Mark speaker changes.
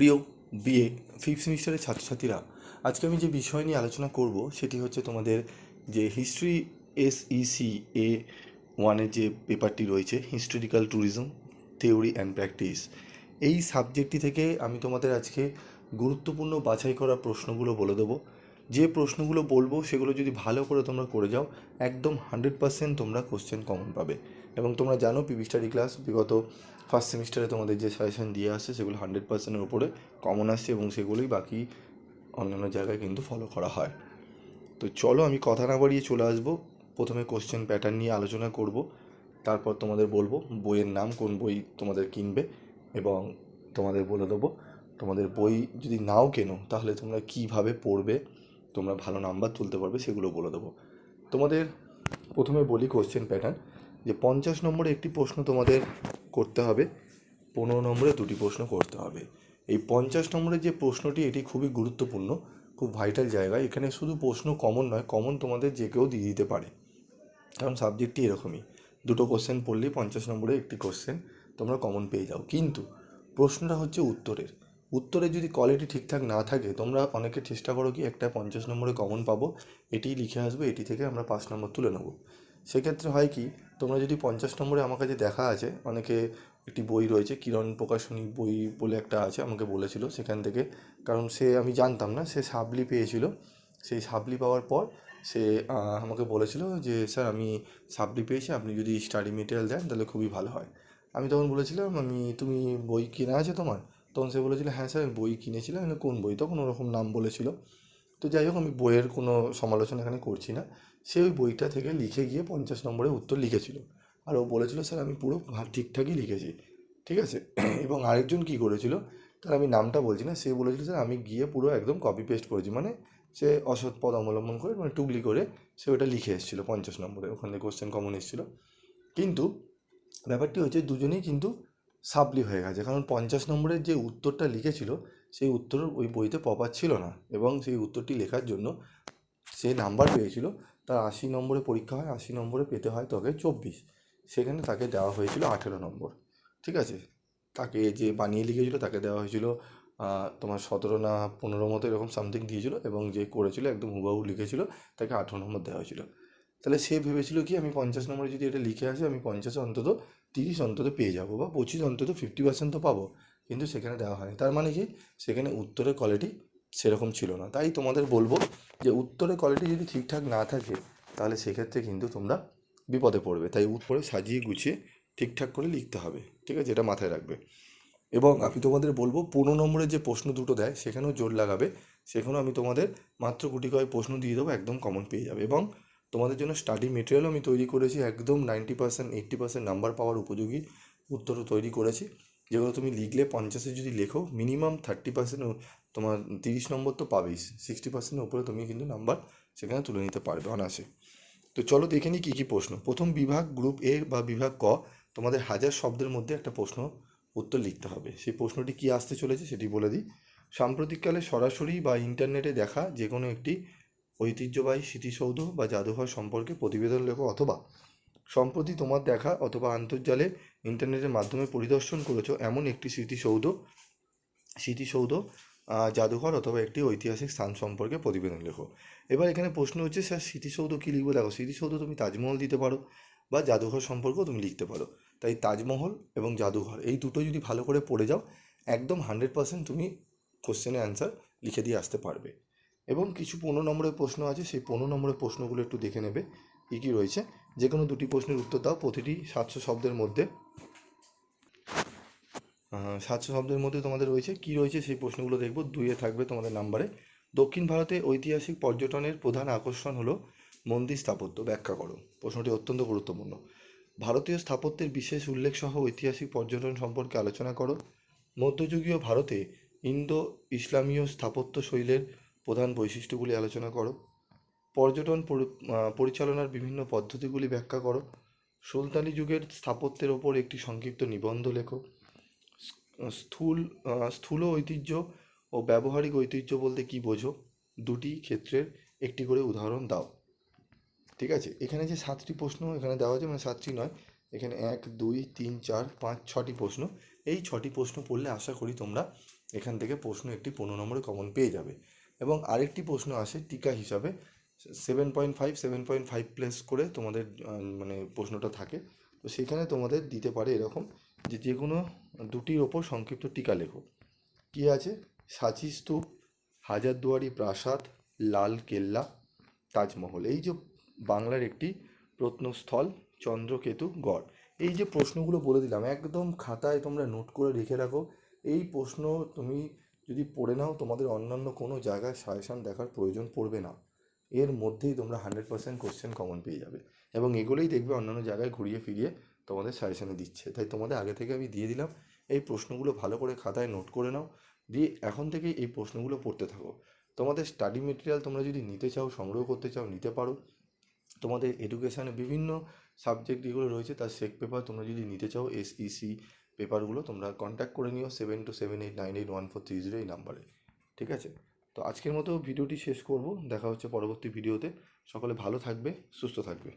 Speaker 1: প্রিয় BA fifth সেমিস্টারের ছাত্রছাত্রীরা, আজকে আমি যে বিষয় নিয়ে আলোচনা করব সেটি হচ্ছে তোমাদের যে হিস্ট্রি এসইসি এ ওয়ানের যে পেপারটি রয়েছে historical tourism theory and practice এই সাবজেক্টটি থেকে আমি তোমাদের আজকে গুরুত্বপূর্ণ বাছাই করা প্রশ্নগুলো বলে দেবো। যে প্রশ্নগুলো বলব সেগুলো যদি ভালো করে তোমরা করে যাও, একদম হান্ড্রেড পার্সেন্ট তোমরা কোশ্চেন কমন পাবে। এবং তোমরা জানো পিবি স্টাডি ক্লাস বিগত ফার্স্ট সেমিস্টারে তোমাদের যে সাজেশন দিয়ে আসছে সেগুলো হান্ড্রেড পার্সেন্টের উপরে কমন আসছে এবং সেগুলোই বাকি অন্যান্য জায়গায় কিন্তু ফলো করা হয়। তো চলো আমি কথা না বাড়িয়ে চলে আসব, প্রথমে কোশ্চেন প্যাটার্ন নিয়ে আলোচনা করব, তারপর তোমাদের বলব বইয়ের নাম কোন বই তোমাদের কিনবে এবং তোমাদের বলে দেবো, তোমাদের বই যদি নাও কেনো তাহলে তোমরা কীভাবে পড়বে তোমরা ভালো নাম্বার তুলতে পারবে, সেগুলো বলে দেবো। তোমাদের প্রথমে বলি কোশ্চেন প্যাটার্ন যে পঞ্চাশ নম্বরে একটি প্রশ্ন তোমাদের করতে হবে, পনেরো নম্বরে দুটি প্রশ্ন করতে হবে। এই পঞ্চাশ নম্বরের যে প্রশ্নটি, এটি খুবই গুরুত্বপূর্ণ, খুব ভাইটাল জায়গা। এখানে শুধু প্রশ্ন কমন নয় কমন তোমাদের যে কেউ দিয়ে দিতে পারে। কারণ সাবজেক্টটি এরকমই। দুটো কোশ্চেন পড়লেই পঞ্চাশ নম্বরে একটি কোশ্চেন তোমরা কমন পেয়ে যাও। কিন্তু প্রশ্নটা হচ্ছে উত্তরের। উত্তরের যদি কোয়ালিটি ঠিকঠাক না থাকে, তোমরা অনেকে চেষ্টা করো কি একটা পঞ্চাশ নম্বরে কমন পাবো এটিই লিখে আসবে, এটি থেকে আমরা পাঁচ নম্বর তুলে নেব। সেক্ষেত্রে হয় কি, তোমরা যদি পঞ্চাশ নম্বরে আমার কাছে দেখা আছে, অনেকে একটি বই রয়েছে, কিরণ প্রকাশনী বই বলে একটা আছে, আমাকে বলেছিল সেখান থেকে, কারণ সে আমি জানতাম না, সে সাবলি পেয়েছিল। সেই সাবলি পাওয়ার পর সে আমাকে বলেছিল যে, স্যার, আমি সাবলি পেয়েছি, আপনি যদি স্টাডি মেটেরিয়াল দেন, তাহলে খুবই ভালো হয়। আমি তখন বলেছিলাম, আমি, তুমি বই কেনা আছে তোমার? তখন সে বলেছিল হ্যাঁ স্যার বই কিনেছিলাম বললাম, কোন বই? তখন ওরকম নাম বলেছিল। তো যাই হোক আমি বইয়ের কোনো সমালোচনা এখানে করছি না। সে ওই বইটা থেকে লিখে গিয়ে পঞ্চাশ নম্বরে উত্তর লিখেছিল। আর ও বলেছিল স্যার আমি পুরো ঠিকঠাকই লিখেছি ঠিক আছে? এবং আরেকজন কী করেছিল তার আমি নামটা বলছি না সে বলেছিল স্যার আমি গিয়ে পুরো একদম কপি পেস্ট করেছি। মানে সে অসৎ পদ অবলম্বন করে মানে টুকলি করে সে ওটা লিখে এসেছিল পঞ্চাশ নম্বরে। ওখানে কোশ্চেন কমন এসেছিল। কিন্তু ব্যাপারটি হচ্ছে দুজনেই কিন্তু সাপ্লি হয়ে গেছে। কারণ পঞ্চাশ নম্বরের যে উত্তরটা লিখেছিল, সেই উত্তর ওই বইতে প্রপার ছিল না এবং সেই উত্তরটি লেখার জন্য সে নাম্বার পেয়েছিল। তার আশি নম্বরে পরীক্ষা হয়, আশি নম্বরে পেতে হয় তোকে চব্বিশ। সেখানে তাকে দেওয়া হয়েছিল আঠেরো নম্বর। ঠিক আছে? তাকে যে বানিয়ে লিখেছিল তাকে দেওয়া হয়েছিল তোমার সতেরো না পনেরো মতো এরকম সামথিং দিয়েছিল এবং যে করেছিল, একদম হুবাহু লিখেছিল, তাকে আঠেরো নম্বর দেওয়া হয়েছিল। তাহলে সে ভেবেছিল কি, আমি পঞ্চাশ নম্বরে যদি এটা লিখে আসি, আমি পঞ্চাশে অন্তত তিরিশ অন্তত পেয়ে যাব বা পঁচিশ অন্তত ফিফটি পার্সেন্ট তো পাবো। কিন্তু সেখানে দেওয়া হয়নি। তার মানে কি, সেখানে উত্তরের কোয়ালিটি সেরকম ছিল না। তাই তোমাদের বলব যে, উত্তরের কোয়ালিটি যদি ঠিকঠাক না থাকে, তাহলে সেক্ষেত্রে কিন্তু তোমরা বিপদে পড়বে। তাই উত্তরে সাজিয়ে গুছিয়ে ঠিকঠাক করে লিখতে হবে। ঠিক আছে? এটা মাথায় রাখবে। এবং আমি তোমাদের বলব, পনেরো নম্বরের যে প্রশ্ন দুটো দেয়, সেখানেও জোর লাগাবে। সেখানেও আমি তোমাদের মাত্র গুটি কয়েক প্রশ্ন দিয়ে দেবো, একদম কমন পেয়ে যাবে। এবং তোমাদের জন্য স্টাডি মেটেরিয়ালও আমি তৈরি করেছি, একদম ninety percent eighty percent number পাওয়ার উপযোগী উত্তরও তৈরি করেছি। যেগুলো তুমি লিখলে পঞ্চাশে যদি লেখো মিনিমাম থার্টি পার্সেন্ট তোমার তিরিশ নম্বর তো পাবেই সিক্সটি পার্সেন্টের উপরে তুমি কিন্তু নাম্বার সেখানে তুলে নিতে পারবে অনায়াসে। তো চলো দেখে নিই কী কী প্রশ্ন। প্রথম বিভাগ গ্রুপ এ বা বিভাগ ক, তোমাদের হাজার শব্দের মধ্যে একটা প্রশ্ন উত্তর লিখতে হবে। সেই প্রশ্নটি কী আসতে চলেছে সেটি বলে দিই। সাম্প্রতিককালে সরাসরি বা ইন্টারনেটে দেখা যে কোনো একটি ঐতিহ্যবাহী স্মৃতিসৌধ বা জাদুঘর সম্পর্কে প্রতিবেদন লেখো অথবা সম্প্রতি তোমার দেখা অথবা আন্তর্জালে ইন্টারনেটের মাধ্যমে পরিদর্শন করেছ এমন একটি স্মৃতিসৌধ স্মৃতিসৌধ জাদুঘর অথবা একটি ঐতিহাসিক স্থান সম্পর্কে প্রতিবেদন লেখো। এবার এখানে প্রশ্ন হচ্ছে, স্যার, স্মৃতিসৌধ কী লিখব? দেখো, স্মৃতিসৌধ তুমি তাজমহল দিতে পারো বা জাদুঘর সম্পর্কেও তুমি লিখতে পারো। তাই তাজমহল এবং জাদুঘর এই দুটো যদি ভালো করে পড়ে যাও, একদম হান্ড্রেড পার্সেন্ট তুমি কোশ্চেনের অ্যান্সার লিখে দিয়ে আসতে পারবে। এবং কিছু পনেরো নম্বরের প্রশ্ন আছে, সেই পনেরো নম্বরের প্রশ্নগুলো একটু দেখে নেবে, কী কী রয়েছে। যে কোনো দুটি প্রশ্নের উত্তর দাও, প্রতিটি সাতশো শব্দের মধ্যে। সাতশো শব্দের মধ্যে তোমাদের রয়েছে, কি রয়েছে সেই প্রশ্নগুলো দেখব, দুইয়ে থাকবে তোমাদের নাম্বারে। দক্ষিণ ভারতে ঐতিহাসিক পর্যটনের প্রধান আকর্ষণ হলো মন্দির স্থাপত্য, ব্যাখ্যা করো। প্রশ্নটি অত্যন্ত গুরুত্বপূর্ণ। ভারতীয় স্থাপত্যের বিশেষ উল্লেখ সহ ঐতিহাসিক পর্যটন সম্পর্কে আলোচনা করো। মধ্যযুগীয় ভারতে ইন্দো ইসলামীয় স্থাপত্য শৈলের প্রধান বৈশিষ্ট্যগুলি আলোচনা করো। পর্যটন পরিচালনার বিভিন্ন পদ্ধতিগুলি ব্যাখ্যা করো। সুলতানি যুগের স্থাপত্যের ওপর একটি সংক্ষিপ্ত নিবন্ধ লেখো। স্থূল স্থূল ঐতিহ্য ও ব্যবহারিক ঐতিহ্য বলতে কী বোঝো? দুটি ক্ষেত্রের একটি করে উদাহরণ দাও। ঠিক আছে? এখানে যে সাতটি প্রশ্ন এখানে দেওয়া আছে মানে সাতটি নয়, এখানে এক, দুই, তিন, চার, পাঁচ, ছটি প্রশ্ন। এই ছটি প্রশ্ন পড়লে আশা করি তোমরা এখান থেকে প্রশ্ন একটি পনেরো নম্বরে কমন পেয়ে যাবে। এবং আরেকটি প্রশ্ন আসে টিকা হিসাবে seven point five seven point five place করে তোমাদের মানে প্রশ্নটা থাকে। তো সেখানে তোমাদের দিতে পারে এরকম যে যে কোনো দুটির ওপর সংক্ষিপ্ত টিকা লেখো। কী আছে? সাঁচি স্তূপ, হাজারদুয়ারি প্রাসাদ, লাল কেল্লা, তাজমহল। এই যে বাংলার একটি প্রত্নস্থল, চন্দ্রকেতু, গড়। এই যে প্রশ্নগুলো বলে দিলাম, একদম খাতায় তোমরা নোট করে রেখে রাখো। এই প্রশ্ন তুমি যদি পড়ে নাও, তোমাদের অন্যান্য কোনো জায়গায় সাজেশান দেখার প্রয়োজন পড়বে না। এর মধ্যেই তোমরা হান্ড্রেড পার্সেন্ট কোশ্চেন কমন পেয়ে যাবে। এবং এগুলোই দেখবে অন্যান্য জায়গায় ঘুরিয়ে ফিরিয়ে তোমাদের সাজেশানে দিচ্ছে। তাই তোমাদের আগে থেকে আমি দিয়ে দিলাম। এই প্রশ্নগুলো ভালো করে খাতায় নোট করে নাও। দিয়ে এখন থেকেই এই প্রশ্নগুলো পড়তে থাকো। তোমাদের স্টাডি মেটেরিয়াল তোমরা যদি নিতে চাও, সংগ্রহ করতে চাও, নিতে পারো। তোমাদের এডুকেশানে বিভিন্ন সাবজেক্ট যেগুলো রয়েছে, তার চেক পেপার তোমরা যদি নিতে চাও এসইসি পেপারগুলো তোমরা কন্ট্যাক্ট করে নিও seven two seven eight nine eight one four three zero এই নাম্বারে, ঠিক আছে? তো আজকের মতো ভিডিওটি শেষ করব, দেখা হচ্ছে পরবর্তী ভিডিওতে, সকলে ভালো থাকবে, সুস্থ থাকবে।